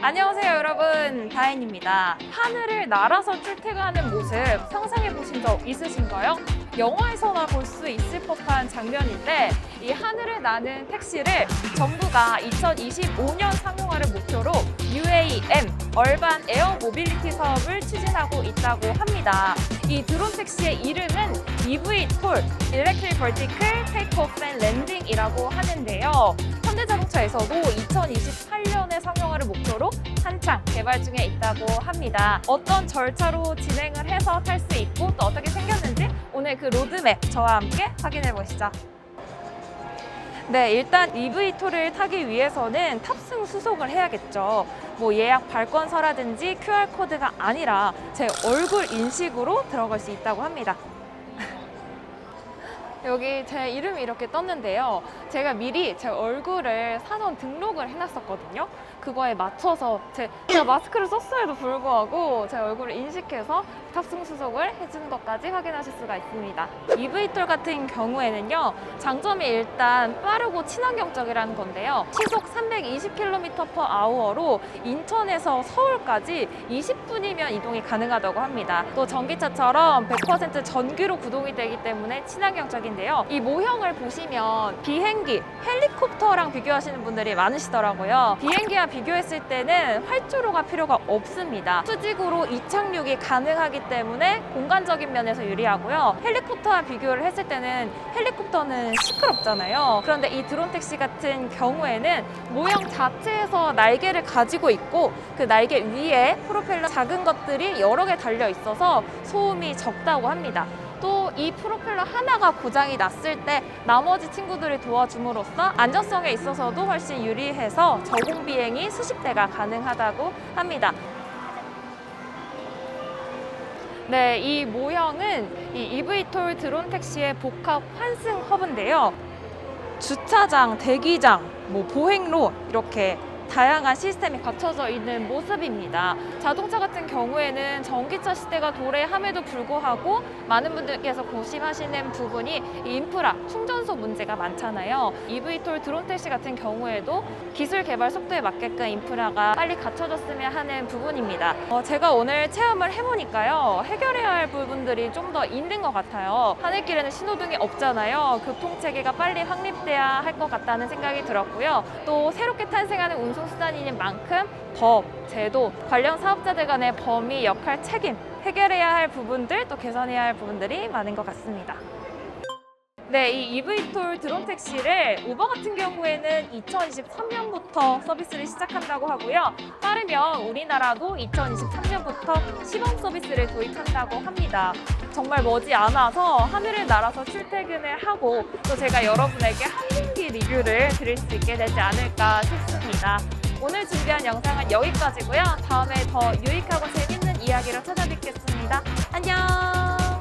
안녕하세요 여러분 다인입니다 하늘을 날아서 출퇴근하는 모습 상상해 보신 적 있으신가요? 영화에서나 볼 수 있을 법한 장면인데 이 하늘을 나는 택시를 정부가 2025년 상용화를 목표로 UAM 얼반 에어 모빌리티 사업을 추진하고 있다고 합니다. 이 드론 택시의 이름은 EV톨 Electric Vertical Takeoff and Landing이라고 하는데요. 현대자동차에서도 2028년에 상용화를 목표로 한창 개발 중에 있다고 합니다. 어떤 절차로 진행을 해서 탈 수 있고 또 어떻게 생겼는지 오늘 그 로드맵 저와 함께 확인해 보시죠. 네, 일단 EV톨을 타기 위해서는 탑승 수속을 해야겠죠. 뭐 예약 발권서라든지 QR코드가 아니라 제 얼굴 인식으로 들어갈 수 있다고 합니다. 여기 제 이름이 이렇게 떴는데요. 제가 미리 제 얼굴을 사전 등록을 해놨었거든요. 그거에 맞춰서 제, 제가 마스크를 썼음에도 불구하고 제 얼굴을 인식해서 탑승 수속을 해주는 것까지 확인하실 수가 있습니다. EV톨 같은 경우에는요, 장점이 일단 빠르고 친환경적이라는 건데요. 시속 320km/h로 인천에서 서울까지 20분이면 이동이 가능하다고 합니다. 또 전기차처럼 100% 전기로 구동이 되기 때문에 친환경적인 데요. 이 모형을 보시면 비행기, 헬리콥터랑 비교하시는 분들이 많으시더라고요. 비행기와 비교했을 때는 활주로가 필요가 없습니다. 수직으로 이착륙이 가능하기 때문에 공간적인 면에서 유리하고요. 헬리콥터와 비교를 했을 때는 헬리콥터는 시끄럽잖아요. 그런데 이 드론 택시 같은 경우에는 모형 자체에서 날개를 가지고 있고 그 날개 위에 프로펠러 작은 것들이 여러 개 달려 있어서 소음이 적다고 합니다. 또 이 프로펠러 하나가 고장이 났을 때 나머지 친구들이 도와줌으로써 안전성에 있어서도 훨씬 유리해서 저공 비행이 수십 대가 가능하다고 합니다. 네, 이 모형은 이 EV톨 드론 택시의 복합 환승 허브인데요. 주차장, 대기장, 뭐 보행로 이렇게 다양한 시스템이 갖춰져 있는 모습입니다. 자동차 같은 경우에는 전기차 시대가 도래함에도 불구하고 많은 분들께서 고심하시는 부분이 이 인프라, 충전소 문제가 많잖아요. EV톨 드론 택시 같은 경우에도 기술 개발 속도에 맞게끔 인프라가 빨리 갖춰졌으면 하는 부분입니다. 어, 제가 오늘 체험을 해보니까요. 해결해야 할 부분들이 좀 더 있는 것 같아요. 하늘길에는 신호등이 없잖아요. 교통체계가 빨리 확립돼야 할 것 같다는 생각이 들었고요. 또 새롭게 탄생하는 운송 수단인 만큼 법, 제도, 관련 사업자들 간의 범위, 역할, 책임 해결해야 할 부분들 또 개선해야 할 부분들이 많은 것 같습니다. 네, 이 EV톨 드론 택시를 우버 같은 경우에는 2023년부터 서비스를 시작한다고 하고요. 빠르면 우리나라도 2023년부터 시범 서비스를 도입한다고 합니다. 정말 머지 않아서 하늘을 날아서 출퇴근을 하고 또 제가 여러분에게 항공기 리뷰를 드릴 수 있게 되지 않을까 싶습니다. 오늘 준비한 영상은 여기까지고요. 다음에 더 유익하고 재밌는 이야기로 찾아뵙겠습니다. 안녕!